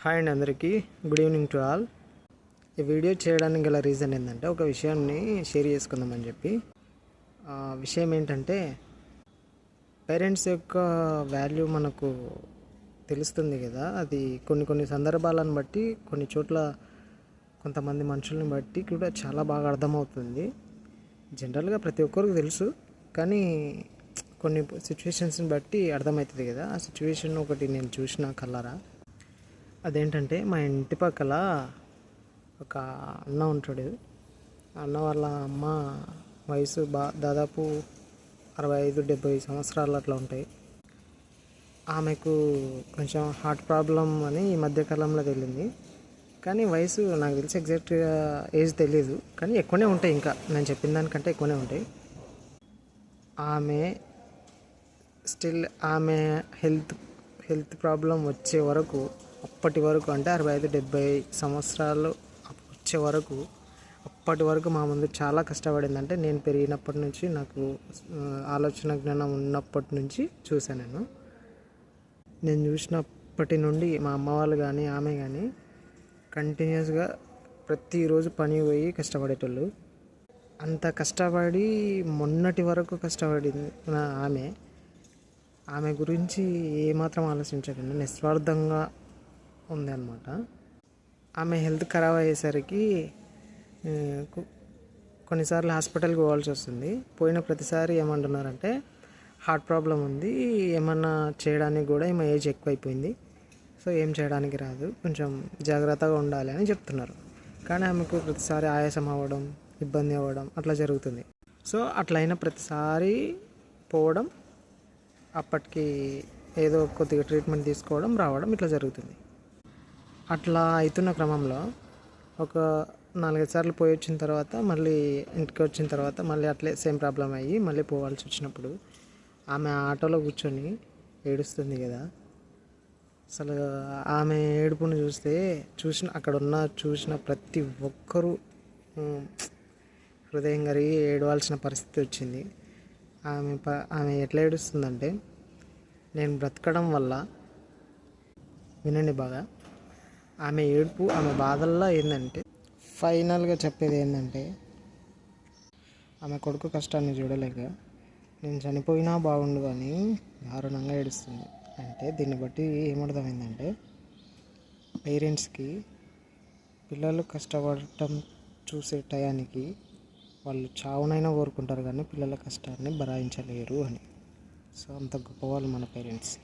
Hi అండి అందరికీ. Good evening to all. ఈ వీడియో చేయడానికి గల రీజన్ ఏంటంటే ఒక విషయాన్ని షేర్ చేసుకుందామని చెప్పి. విషయం ఏంటంటే పేరెంట్స్ యొక్క వాల్యూ మనకు తెలుస్తుంది కదా. అది కొన్ని కొన్ని సందర్భాలను బట్టి కొన్ని చోట్ల కొంతమంది మనుషుల్ని బట్టి కూడా చాలా బాగా అర్థమవుతుంది. జనరల్గా ప్రతి ఒక్కరికి తెలుసు. కానీ కొన్ని సిచ్యువేషన్స్ని బట్టి అర్థమవుతుంది కదా. ఆ సిచ్యువేషన్ ఒకటి నేను చూసిన కలరా అదేంటంటే మా ఇంటి పక్కల ఒక అన్న ఉంటాడు. ఆ అన్న వాళ్ళ అమ్మ వయసు బా దాదాపు అరవై ఐదు డెబ్బై సంవత్సరాలు అట్లా ఉంటాయి. ఆమెకు కొంచెం హార్ట్ ప్రాబ్లం అని ఈ మధ్యకాలంలో తెలియంది కానీ వయసు నాకు తెలిసి ఎగ్జాక్ట్గా ఏజ్ తెలియదు కానీ ఎక్కువనే ఉంటాయి ఇంకా. నేను చెప్పిన దానికంటే ఎక్కువనే ఉంటాయి. ఆమె స్టిల్ ఆమె హెల్త్ హెల్త్ ప్రాబ్లం వచ్చే వరకు అప్పటి వరకు అంటే అరవై ఐదు డెబ్బై సంవత్సరాలు వచ్చే వరకు అప్పటి వరకు మా ముందు చాలా కష్టపడింది. అంటే నేను పెరిగినప్పటి నుంచి నాకు ఆలోచన జ్ఞానం ఉన్నప్పటి నుంచి చూశాను నేను. నేను చూసినప్పటి నుండి మా అమ్మ వాళ్ళు కానీ ఆమె కానీ కంటిన్యూస్గా ప్రతిరోజు పని పోయి కష్టపడేటోళ్ళు. అంత కష్టపడి మొన్నటి వరకు కష్టపడింది నా ఆమె ఆమె గురించి ఏమాత్రం ఆలోచించకుండా. నిస్వార్థంగా ఉంది అనమాట ఆమె హెల్త్ ఖరాబ్ అయ్యేసరికి కొన్నిసార్లు హాస్పిటల్కి పోవాల్సి వస్తుంది. పోయిన ప్రతిసారి ఏమంటున్నారంటే హార్ట్ ప్రాబ్లం ఉంది ఏమన్నా చేయడానికి కూడా ఈమె ఏజ్ ఎక్కువైపోయింది. సో ఏం చేయడానికి రాదు కొంచెం జాగ్రత్తగా ఉండాలి అని చెప్తున్నారు. కానీ ఆమెకు ప్రతిసారి ఆయాసం అవ్వడం ఇబ్బంది అవ్వడం అట్లా జరుగుతుంది. సో అట్లయిన ప్రతిసారి పోవడం అప్పటికి ఏదో కొద్దిగా ట్రీట్మెంట్ తీసుకోవడం రావడం ఇట్లా జరుగుతుంది. అట్లా అవుతున్న క్రమంలో ఒక నాలుగైదు సార్లు పోయి వచ్చిన తర్వాత మళ్ళీ ఇంటికి వచ్చిన తర్వాత మళ్ళీ అట్లే సేమ్ ప్రాబ్లం అయ్యి మళ్ళీ పోవాల్సి వచ్చినప్పుడు ఆమె ఆటోలో కూర్చొని ఏడుస్తుంది కదా. అసలు ఆమె ఏడుపును చూస్తే చూసిన అక్కడ ఉన్న చూసిన ప్రతి ఒక్కరూ హృదయం కరిగి ఏడవాల్సిన పరిస్థితి వచ్చింది. ఆమె ప ఆమె ఎట్లా ఏడుస్తుందంటే నేను బ్రతకడం వల్ల వినండి బాగా ఆమె ఏడుపు ఆమె బాధల్లో ఏంటంటే ఫైనల్గా చెప్పేది ఏంటంటే ఆమె కొడుకు కష్టాన్ని చూడలేక నేను చనిపోయినా బాగుండు అని దారుణంగా ఏడుస్తుంది. అంటే దీన్ని బట్టి ఏమర్థమైందంటే పేరెంట్స్కి పిల్లలు కష్టపడటం చూసే టయానికి వాళ్ళు చావునైనా కోరుకుంటారు కానీ పిల్లల కష్టాన్ని భరాయించలేరు అని. సో అంత గొప్పవాళ్ళు మన పేరెంట్స్.